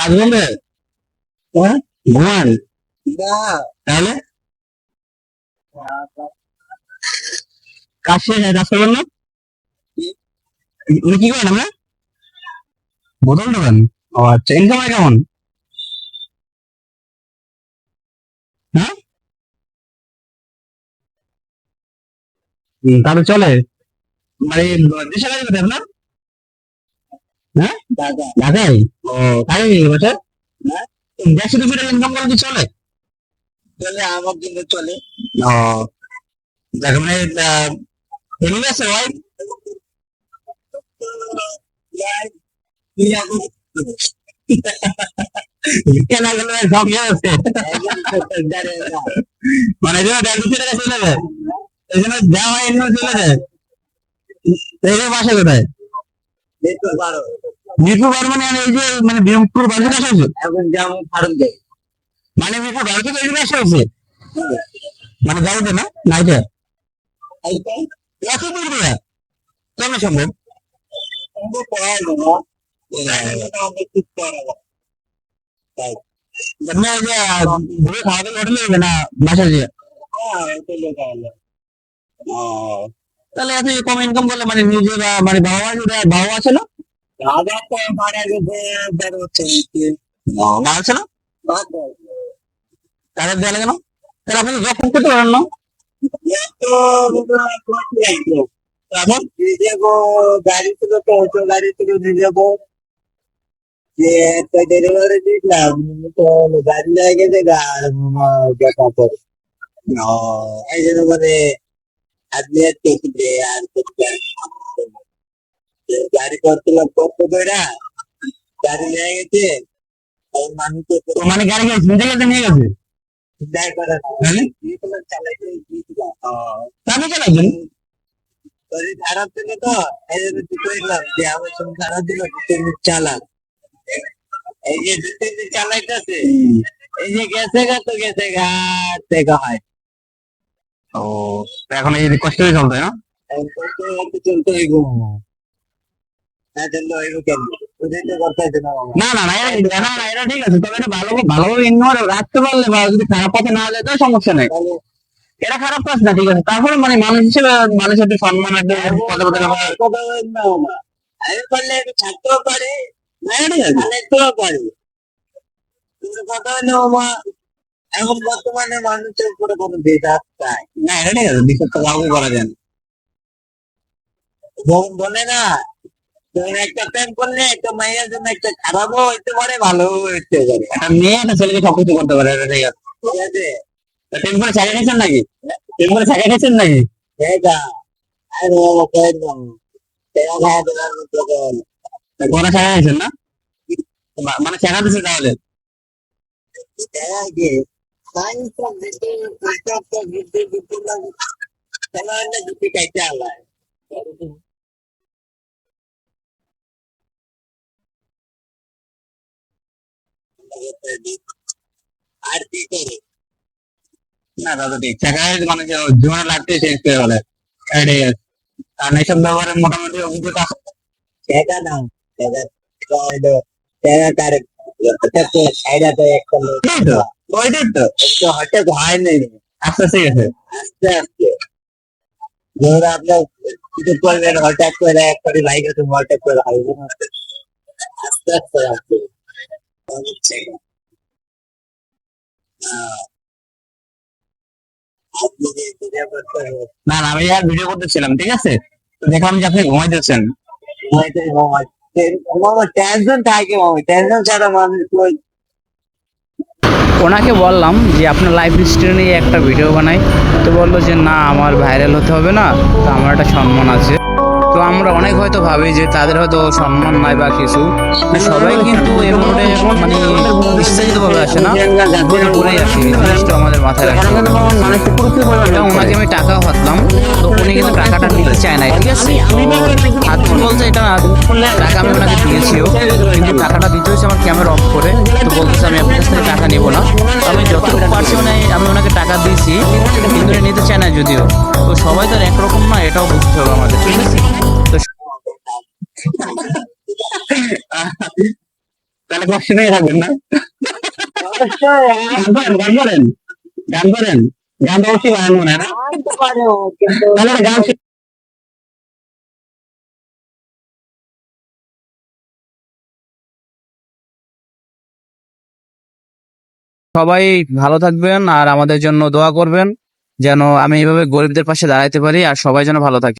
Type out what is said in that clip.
কাজ করবে হ্যাঁ ঘুমান তাহলে? করবেন না? উনি কি করেন আমরা বোতল দেবেন ও আচ্ছা ইনকাম হয় কেমন? হ্যাঁ? হুম, তাহলে চলে। মানে দেশে কাজ করতে আপনার? হ্যাঁ ঢাকায় ও কাজে গিয়ে বছর দেড়শো দুশো টাকা ইনকাম করে কি চলে? চলে আমার জন্য চলে। ও দেখ মানে ফ্যামিলি আছে ওয়াইফ ইয়ে মানে টাকা চলে যায় এই জন্য দেওয়া হয় এমনি চলে যায় বাসা কোথায়? মিরপুর বারো মানে এই যে মানে মিরপুর বারো থেকে আসা দেয় মানে মিরপুর বারো থেকে আসা হয়েছে। মানে গাড়িতে না নাইটে এত দূর? করে কেমন সম্ভব তাহলে এত কম ইনকাম করলে মানে নিজে বা মানে বাবা বাবা আছে না? তাদের দেওয়া লাগে না? তাহলে আপনি জব করতে পারেন না। এখন গাড়ি ছিল তো অটো গাড়ি নিয়ে যাব যে একটা ডেলিভারি দিলাম তো গাড়ি লেগে গেছে দেখা পরে এই জন্য মানে আপনি আর টেকে আর গাড়ি করছিলাম করতে পেরা গাড়ি লেগে গেছে। মানে গাড়ি গেছে নিজে গেছে নিয়ে গেছে? হ্যাঁ? চালাইছেন? খারাপ তো এই জন্য করলাম যে আমার খারাপ দু তিন দিন চালান। এই যে দু তিন দিন চালাইতেছে এই যে গেছে গা তো গেছে গা দেখা হয়। ও এখন এই কষ্ট হয়ে চলতে না? করতে চলতে না না না এটা ঠিক আছে তবে এটা ভালো ভালোভাবে ইগনোর রাখতে পারলে বা যদি খারাপ পথে না যায় তো সমস্যা নেই। এটা খারাপ কাজ না ঠিক আছে। তারপরে মানে মানুষ হিসেবে মানুষের একটু সম্মান একটা কথা বলতে হবে। কথা বলেন না আমি পারলে থাকতেও পারি। না পারি। কিন্তু কথা হলো বাবা। এখন বর্তমানে মানুষের উপরে কোনো বিশ্বাস নাই। না এটা ঠিক আছে বিশ্বাস তো কাউকে করা যায় না। বলে না একটা প্রেম করলে একটা মাইয়ের জন্য একটা খারাপও হইতে পারে ভালো হইতে পারে একটা মেয়ে একটা ছেলেকে সবকিছু করতে পারে ঠিক আছে টেন করে চাকরি নিয়েছেন নাকি টেন করে চাকরি নিয়েছেন নাকি। কোন চাকরি নিয়েছেন না মানে চাকরি দিচ্ছে তাহলে সায়েন্স আর কি করে না দাদা ঠিক চাকরি মানে জীবনের লাইফটাই চেঞ্জ করে বলে এটা ঠিক আছে এইসব ব্যাপারে মোটামুটি অভিজ্ঞতা তো একটু হঠাৎ করে হঠাৎ করে না না, আমি ভিডিও করতেছিলাম, ঠিক আছে? দেখলাম যে আপনি ঘুমাইতেছেন। ওনাকে বললাম যে আপনার লাইফ হিস্ট্রি নিয়ে একটা ভিডিও বানাই। তো বলল যে, না, আমার ভাইরাল হতে হবে না, তো আমার একটা সম্মান আছে। তো আমরা অনেক হয়তো ভাবি যে তাদের হয়তো সম্মান নাই বা কিছু। সবাই কিন্তু এর মধ্যে মানে ইচ্ছাকৃতভাবে আসে না। করেই আসে জিনিসটা আমাদের মাথায় হবে। এটা ওনাকে আমি টাকা হাতলাম তো উনি কিন্তু টাকাটা নিতে চায় না ঠিক আছে? হাত বলতে এটা না, টাকা আমি ওনাকে দিয়েছিও কিন্তু টাকাটা দিতে হয়েছে আমার ক্যামেরা অফ করে তো বলতেছে আমি আপনার কাছ থেকে টাকা নেব না। টাকা দিয়েছি কিন্তু নিতে চায় না যদিও। তো সবাই তো একরকম না এটাও বুঝতে হবে আমাদের ঠিক আছে? তো তাহলে কষ্ট নিয়ে থাকবেন না? গান করেন গান করেন গান করেন। গান তো অবশ্যই গান মনে হয় না? তাহলে গান সবাই ভালো থাকবেন আর আমাদের জন্য দোয়া করবেন, যেন আমি এইভাবে গরিবদের পাশে দাঁড়াইতে পারি আর সবাই যেন ভালো থাকে।